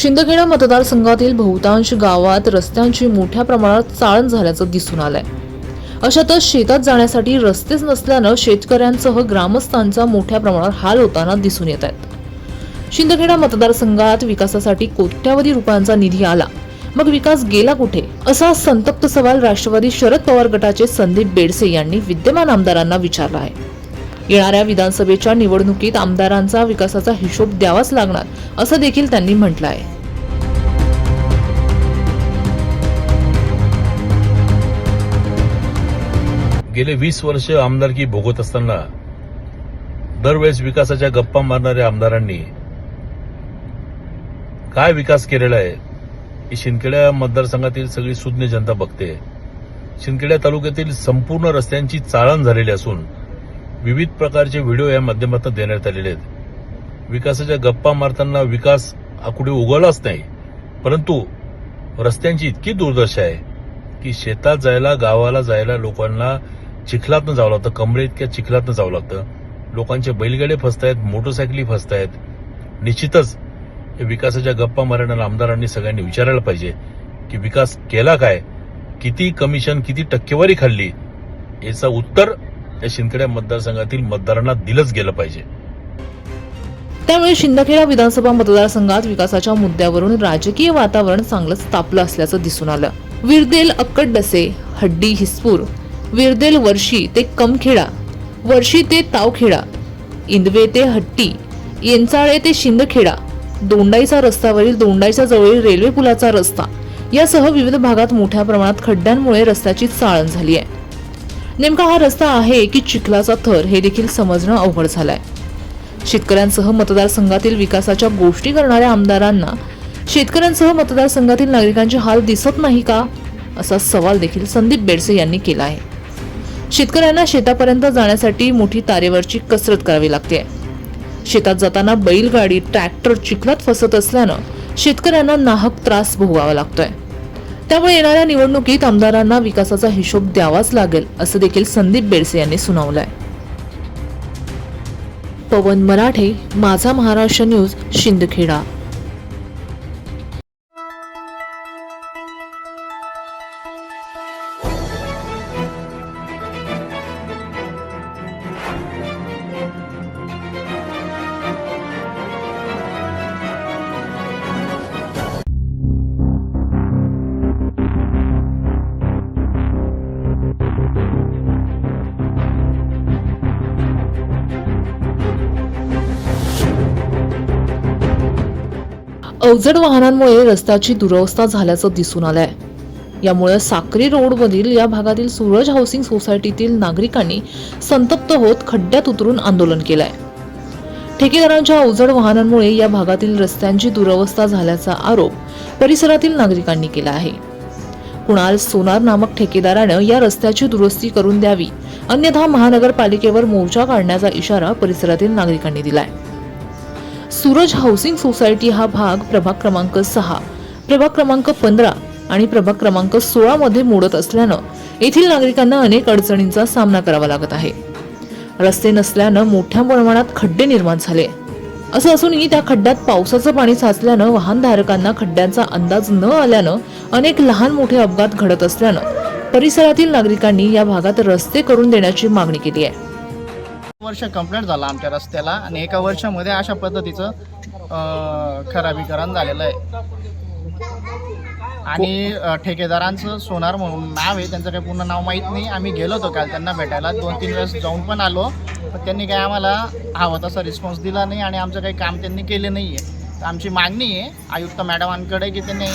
शिंदखेडा मतदारसंघातील बहुतांश गावात रस्त्यांची मोठ्या प्रमाणात चाळण झाल्याचं दिसून आलंय. अशातच शेतात जाण्यासाठी रस्तेच नसल्यानं शेतकऱ्यांसह ग्रामस्थांचा मोठ्या प्रमाणात हाल होताना दिसून येत आहेत. शिंदखेडा मतदारसंघात विकासासाठी कोट्यावधी रुपयांचा निधी आला. मग विकास गेला कुठे? असा संतप्त सवाल राष्ट्रवादी शरद पवार गटाचे संदीप बेडसे यांनी विद्यमान आमदारांना विचारला आहे. येणाऱ्या विधानसभेच्या निवडणुकीत आमदारांचा विकासाचा हिशोब द्यावाच लागणार असं देखील त्यांनी म्हटलं आहे गेले वीस वर्ष आमदारकी भोगत असताना दरवेळेस विकासाच्या गप्पा मारणाऱ्या आमदारांनी काय विकास केलेला आहे ही शिंदखेड्या मतदारसंघातील सगळी सुज्ञ जनता बघते. शिंदखेड्या तालुक्यातील संपूर्ण रस्त्यांची चाळण झालेली असून विविध प्रकारचे व्हिडिओ या माध्यमातून देण्यात आलेले आहेत. विकासाच्या गप्पा मारताना विकास हा कुठे उगवलाच नाही. परंतु रस्त्यांची इतकी दुर्दशा आहे की शेतात जायला गावाला जायला लोकांना चिखलातनं जावं लागतं. कमरे इतक्या चिखलातनं जावं लागतं. लोकांचे बैलगाडे फसत आहेत मोटरसायकली फसत आहेत निश्चितच हे विकासाच्या गप्पा मारणाऱ्या आमदारांनी सगळ्यांनी विचारायला पाहिजे की विकास केला काय? किती कमिशन किती टक्केवारी खाल्ली? याचं उत्तर या शिंदखेडा मतदारसंघातील मतदारांना दिलंच गेलं पाहिजे. त्यामुळे शिंदखेडा विधानसभा मतदारसंघात विकासाच्या मुद्द्यावरून राजकीय वातावरण चांगलंच तापलं असल्याचं दिसून आलं. विरदेल अक्कडडसे हड्डी हिसपूर विरदेल वर्षी ते कमखेडा वर्षी ते तावखेडा इंदवे ते हट्टी येंचाळे ते शिंदखेडा दोंडाईचा रस्त्यावरील दोंडाईच्या जवळील रेल्वे पुलाचा रस्ता यासह विविध भागात मोठ्या प्रमाणात खड्ड्यांमुळे रस्त्याची चाळण झाली आहे. नेमका हा रस्ता आहे की चिखलाचा थर हे देखील समजणं अवघड झालंय. शेतकऱ्यांसह मतदारसंघातील विकासाच्या गोष्टी करणाऱ्या आमदारांना शेतकऱ्यांसह मतदारसंघातील नागरिकांचे हाल दिसत नाही का? असा सवाल देखील संदीप बेडसे यांनी केला आहे. शेतकऱ्यांना शेतापर्यंत जाण्यासाठी मोठी तारेवरची कसरत करावी लागते. शेतात जाताना बैलगाडी ट्रॅक्टर चिखलात फसत असल्यानं शेतकऱ्यांना नाहक त्रास भोगावा लागतोय. त्यामुळे येणाऱ्या निवडणुकीत आमदारांना विकासाचा हिशोब द्यावाच लागेल असं देखील संदीप बेडसे यांनी सुनावलंय. पवन मराठे माझा महाराष्ट्र न्यूज शिंदखेडा. अवजड वाहनांमुळे रस्त्याची दुरवस्था झाल्याचं दिसून आलंय. यामुळे साक्री रोडमधील या भागातील सूरज हाऊसिंग सोसायटीतील नागरिकांनी संतप्त होत खड्ड्यात उतरून आंदोलन केलंय. ठेकेदारांच्या अवजड वाहनांमुळे या भागातील रस्त्यांची दुरवस्था झाल्याचा आरोप परिसरातील नागरिकांनी केला आहे. कुणाल सोनार नामक ठेकेदारानं या रस्त्याची दुरुस्ती करून द्यावी अन्यथा महानगरपालिकेवर मोर्चा काढण्याचा इशारा परिसरातील नागरिकांनी दिलाय. सूरज हाऊसिंग सोसायटी हा भाग प्रभाग क्रमांक सहा प्रभाग क्रमांक पंधरा आणि प्रभाग क्रमांक सोळामध्ये मोडत असल्यानं येथील नागरिकांना अनेक अडचणींचा सामना करावा लागत आहे. रस्ते नसल्यानं मोठ्या प्रमाणात खड्डे निर्माण झाले. असं असूनही त्या खड्ड्यात पावसाचं पाणी साचल्यानं वाहनधारकांना खड्ड्यांचा अंदाज न आल्यानं अनेक लहान मोठे अपघात घडत असल्यानं परिसरातील नागरिकांनी या भागात रस्ते करून देण्याची मागणी केली आहे. वर्ष कंप्लीट झालं आमच्या रस्त्याला आणि एका वर्षामध्ये अशा पद्धतीचं खराबीकरण झालेलं आहे. आणि ठेकेदारांचं सोनार म्हणून नाव आहे त्यांचं काही पूर्ण नाव माहीत नाही. आम्ही गेलो होतो काल त्यांना भेटायला. दोन तीन वेळेस जाऊन पण आलो. पण त्यांनी काही आम्हाला हवं तसा रिस्पॉन्स दिला नाही आणि आमचं काही काम त्यांनी केले नाही आहे तर आमची मागणी आहे आयुक्त मॅडमांकडे की त्यांनी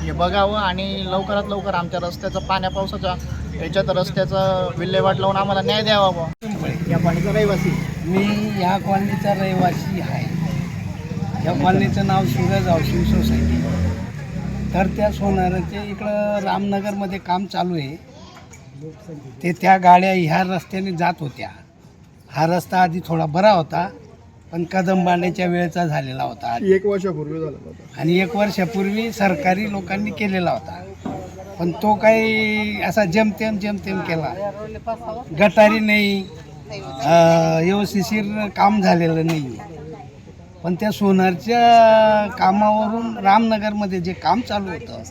हे बघावं आणि लवकरात लवकर आमच्या रस्त्याचं पाण्या पावसाचा याच्यात रस्त्याचं विल्हेवाट लावून आम्हाला न्याय द्यावा बुवा. या पाणीचा रहिवासी. मी या कॉलनीचा रहिवासी आहे. या कॉलनीचं नाव सूरज हाऊसिंग सोसायटी. तर त्या सोनाराचे इकडं रामनगरमध्ये काम चालू आहे. ते त्या गाड्या ह्या रस्त्याने जात होत्या. हा रस्ता आधी थोडा बरा होता पण कदम बांधण्याच्या वेळेचा झालेला होता. एक वर्षापूर्वी झालं होतं. आणि एक वर्षापूर्वी सरकारी लोकांनी केलेला होता. पण तो काही असा जमतेम जमतेम केला. गटारी नाही. व्यवस्थिशीर काम झालेलं नाही पण त्या सोनारच्या कामावरून रामनगरमध्ये जे काम चालू होतं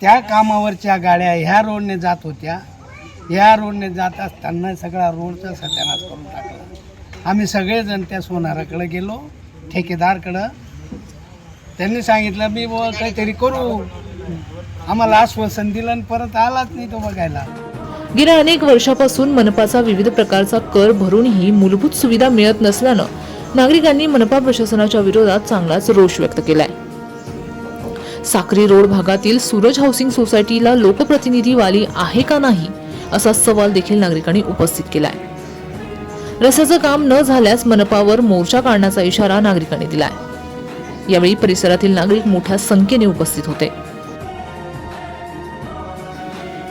त्या कामावरच्या गाड्या ह्या रोडने जात होत्या. ह्या रोडने जात असताना सगळा रोडचा सत्यानाश करून टाकला. आम्ही सगळेजण त्या सोनाराकडे गेलो ठेकेदारकडं. त्यांनी सांगितलं मी बुवा काहीतरी करू. आम्हाला आश्वासन दिलं आणि परत आलाच नाही तो बघायला. गेल्या अनेक वर्षापासून मनपाचा विविध प्रकारचा कर भरूनही मूलभूत सुविधा मिळत नसल्यानं नागरिकांनी मनपा प्रशासनाच्या विरोधात चांगलाच रोष व्यक्त केलाय. साक्री रोड भागातील सूरज हाऊसिंग सोसायटीला लोकप्रतिनिधी वाली आहे का नाही असा सवाल देखील नागरिकांनी उपस्थित केलाय. रस्त्याचं काम न झाल्यास मनपावर मोर्चा काढण्याचा इशारा नागरिकांनी दिलाय. यावेळी परिसरातील नागरिक मोठ्या संख्येने उपस्थित होते.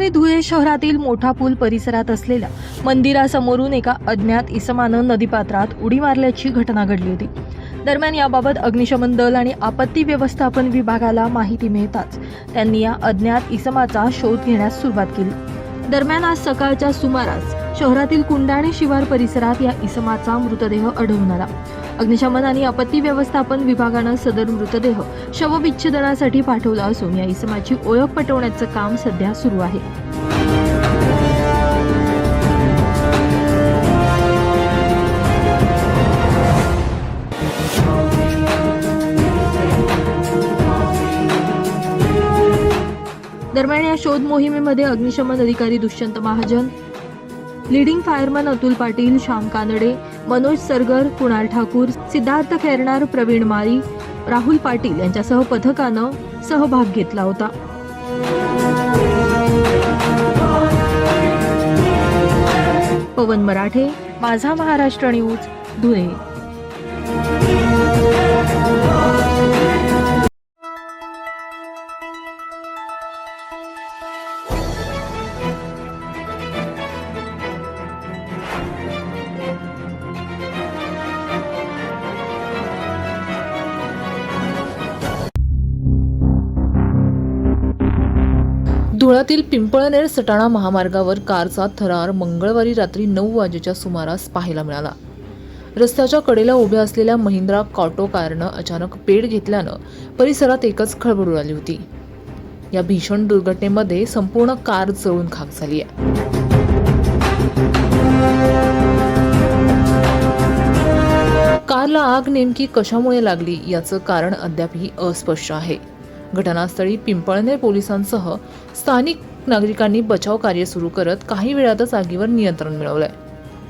मंगळवारी धुळे शहरातील मोठा पूल परिसरात असलेल्या मंदिरासमोरून एका अज्ञात इसमानं नदीपात्रात उडी मारल्याची घटना घडली होती. दरम्यान याबाबत अग्निशमन दल आणि आपत्ती व्यवस्थापन विभागाला माहिती मिळताच त्यांनी या अज्ञात इसमाचा शोध घेण्यास सुरुवात केली. दरम्यान आज सकाळच्या सुमारास शहरातील कुंडाणे शिवार परिसरात या इसमाचा मृतदेह आढळून आला. अग्निशमन आणि आपत्ती व्यवस्थापन विभागानं सदर मृतदेह शवविच्छेदनासाठी पाठवला असून या इसमाची ओळख पटवण्याचं काम सध्या सुरू आहे. दरम्यान या शोध मोहिमेमध्ये अग्निशमन अधिकारी दुष्यंत महाजन लिडिंग फायरमन अतुल पाटील श्याम कानडे मनोज सरगर कुणाल ठाकूर सिद्धार्थ खैरनार प्रवीण माळी राहुल पाटील यांच्यासह पथकानं सहभाग घेतला होता. पवन मराठे माझा महाराष्ट्र न्यूज धुळे. पुण्यातील पिंपळनेर सटाणा महामार्गावर कारचा थरार मंगळवारी रात्री नऊ वाजेच्या सुमारास पाहायला मिळाला. रस्त्याच्या कडेला उभ्या असलेल्या महिंद्रा कॉटो कारनं अचानक पेट घेतल्यानं परिसरात एकच खळबळ उडाली होती. या भीषण दुर्घटनेमध्ये संपूर्ण कार जळून खाक झाली आहे. कारला आग नेमकी कशामुळे लागली याचं कारण अद्यापही अस्पष्ट आहे. घटनास्थळी पिंपळनेर पोलिसांसह स्थानिक नागरिकांनी बचाव कार्य सुरू करत काही वेळातच आगीवर नियंत्रण मिळवलंय.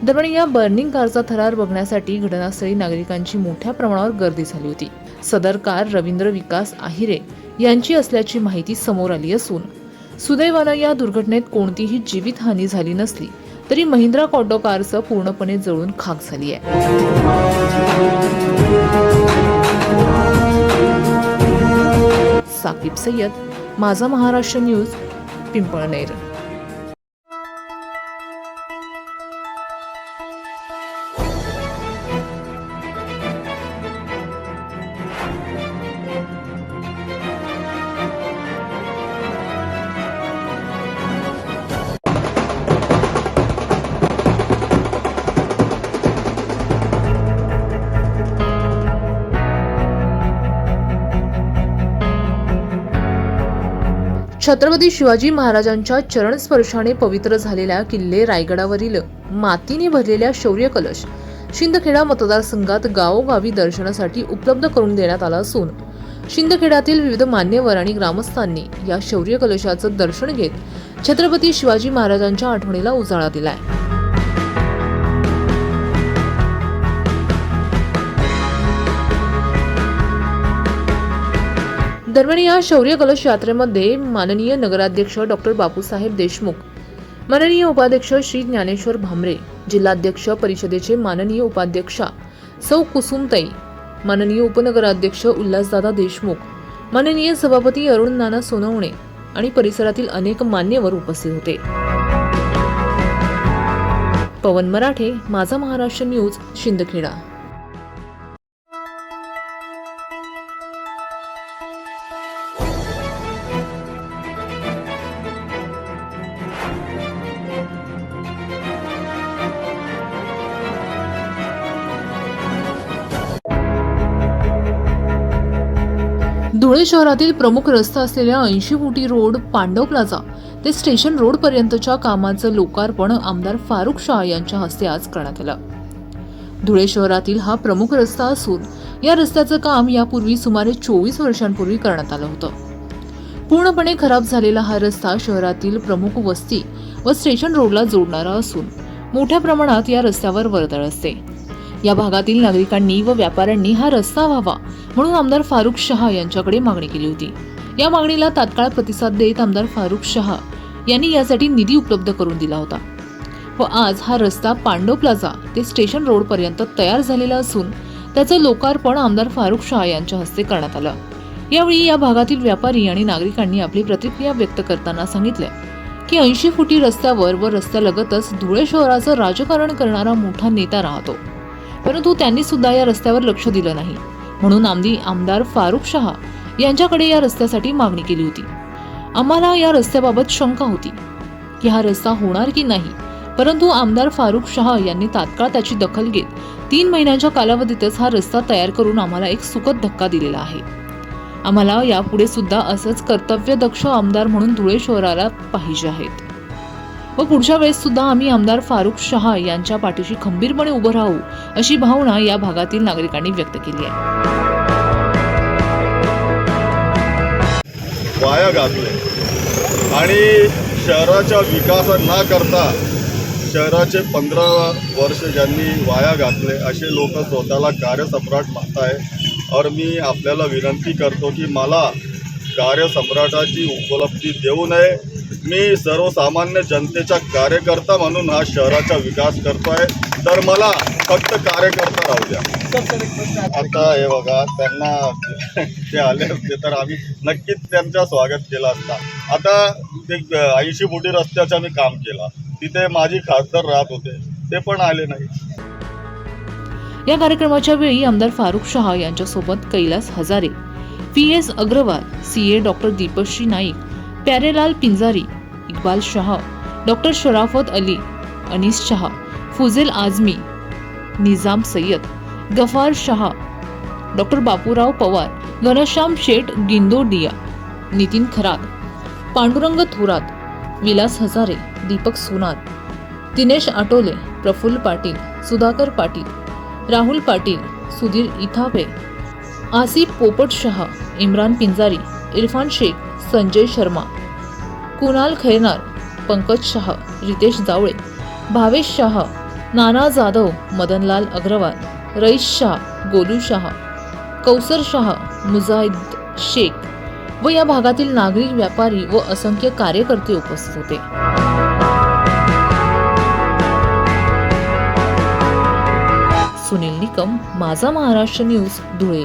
दरम्यान या बर्निंग कारचा थरार बघण्यासाठी घटनास्थळी नागरिकांची मोठ्या प्रमाणावर गर्दी झाली होती. सदर कार रवींद्र विकास आहिरे यांची असल्याची माहिती समोर आली असून सुदैवानं या दुर्घटनेत कोणतीही जीवितहानी झाली नसली तरी महिंद्रा कॉटो कारचं पूर्णपणे जळून खाक झाली आहे साकिब सय्यद माझा महाराष्ट्र न्यूज पिंपळनेर छत्रपती शिवाजी महाराजांच्या चरण स्पर्शाने पवित्र झालेल्या किल्ले रायगडावरील मातीने भरलेल्या शौर्य कलश शिंदखेडा मतदारसंघात गावोगावी दर्शनासाठी उपलब्ध करून देण्यात आला असून शिंदखेड्यातील विविध मान्यवर आणि ग्रामस्थांनी या शौर्य कलशाचं दर्शन घेत छत्रपती शिवाजी महाराजांच्या आठवणीला उजाळा दिलाय. दरम्यान या शौर्य कलश यात्रेमध्ये माननीय नगराध्यक्ष डॉक्टर बापूसाहेब देशमुख माननीय उपाध्यक्ष श्री ज्ञानेश्वर भामरे जिल्हाध्यक्ष परिषदेचे माननीय उपाध्यक्षा सौ कुसुमताई माननीय उपनगराध्यक्ष उल्हासदादा देशमुख माननीय सभापती अरुण नाना सोनवणे आणि परिसरातील अनेक मान्यवर उपस्थित होते. पवन मराठे माझा महाराष्ट्र न्यूज शिंदखेडा. शहरातील प्रमुख रस्ता असलेल्या ऐंशी फुटी रोड पांडव प्लाझा ते स्टेशन रोड पर्यंतच्या कामाचं लोकार्पण आमदार फारुख शाह यांच्या हस्ते आज करण्यात आलं. धुळे शहरातील हा प्रमुख रस्ता असून या रस्त्याचं काम यापूर्वी सुमारे चोवीस वर्षांपूर्वी करण्यात आलं होतं. पूर्णपणे खराब झालेला हा रस्ता शहरातील प्रमुख वस्ती व स्टेशन रोडला जोडणारा असून मोठ्या प्रमाणात या रस्त्यावर वर्दळ असते. या भागातील नागरिकांनी व व्यापाऱ्यांनी हा रस्ता व्हावा म्हणून आमदार फारुख शहा यांच्याकडे मागणी केली होती. या मागणीला तात्काळ प्रतिसाद देत आमदार फारुख शहा यांनी यासाठी निधी उपलब्ध करून दिला होता. व आज हा रस्ता पांडव प्लाझा ते स्टेशन रोड पर्यंत तयार झालेला असून त्याचं लोकार्पण आमदार फारुख शहा यांच्या हस्ते करण्यात आलं. यावेळी या भागातील व्यापारी आणि नागरिकांनी आपली प्रतिक्रिया व्यक्त करताना सांगितलं की ऐंशी फुटी रस्त्यावर व रस्त्यालगतच धुळे शहराचं राजकारण करणारा मोठा नेता राहतो. परंतु त्यांनी सुद्धा या रस्त्यावर लक्ष दिलं नाही. म्हणून आमदी आमदार फारुख शहा यांच्याकडे या रस्त्यासाठी मागणी केली होती. आम्हाला या रस्त्याबाबत शंका होती की हा रस्ता होणार की नाही? परंतु आमदार फारुख शहा यांनी तात्काळ त्याची दखल घेत तीन महिन्यांच्या कालावधीतच हा रस्ता तयार करून आम्हाला एक सुखद धक्का दिलेला आहे. आम्हाला यापुढे सुद्धा असंच कर्तव्यदक्ष आमदार म्हणून धुळे शहराला पाहिजे आहेत. व पुढच्या वेळेस सुद्धा आम्ही आमदार फारुख शहा यांच्या पाठीशी खंबीरपणे उभं राहू अशी भावना या भागातील नागरिकांनी व्यक्त केली आहे. वाया घातले. आणि शहराचा विकास न करता शहराचे पंधरा वर्ष ज्यांनी वाया घातले असे लोक स्वतःला कार्यसम्राट आहे और मी आपल्याला विनंती करतो की मला कार्यसम्राटाची उपलब्धी देऊ नये. मी सर्वसामान्य जनतेचा कार्यकर्ता म्हणून हा शहराचा विकास करतोय. तर मला फक्त कार्यकर्ता राहू द्या. आता हे बघा त्यांना ते आले असते तर आम्ही नक्कीच त्यांचा स्वागत केला असता. आता ते ऐंशी फुटी रस्त्याचं मी काम केला. तिथे माझी खासदार राहत होते. ते पण आले नाही. या कार्यक्रमाच्या वेळी आमदार फारुख शहा यांच्यासोबत Kailas Hazare P S Agrawal C A doctor Deepashri Naik Pyarelal Pinjari Iqbal Shah doctor Sharafat Ali Anis Shah Fuzel Azmi Nizam Sayyad Gaffar Shah doctor Bapurao Pawar Ghanshyam Sheth Gindodiya Nitin Kharat Pandurang Thorat Vilas Hazare Deepak Sonar Dinesh Atole Praful Patil Sudhakar Patil Rahul Patil Sudhir Ithape Asif Popat Shah Imran Pinjari Irfan Shaikh Sanjay Sharma Kunal Khairnar Pankaj Shah Riteish Jawale Bhavesh Shah नाना जाधव मदनलाल अग्रवाल रईस शाह गोलू शाह कौसर शाह मुजाहिद शेख व या भागातील नागरिक व्यापारी व असंख्य कार्यकर्ते उपस्थित होते. सुनील निकम माझा महाराष्ट्र न्यूज धुळे.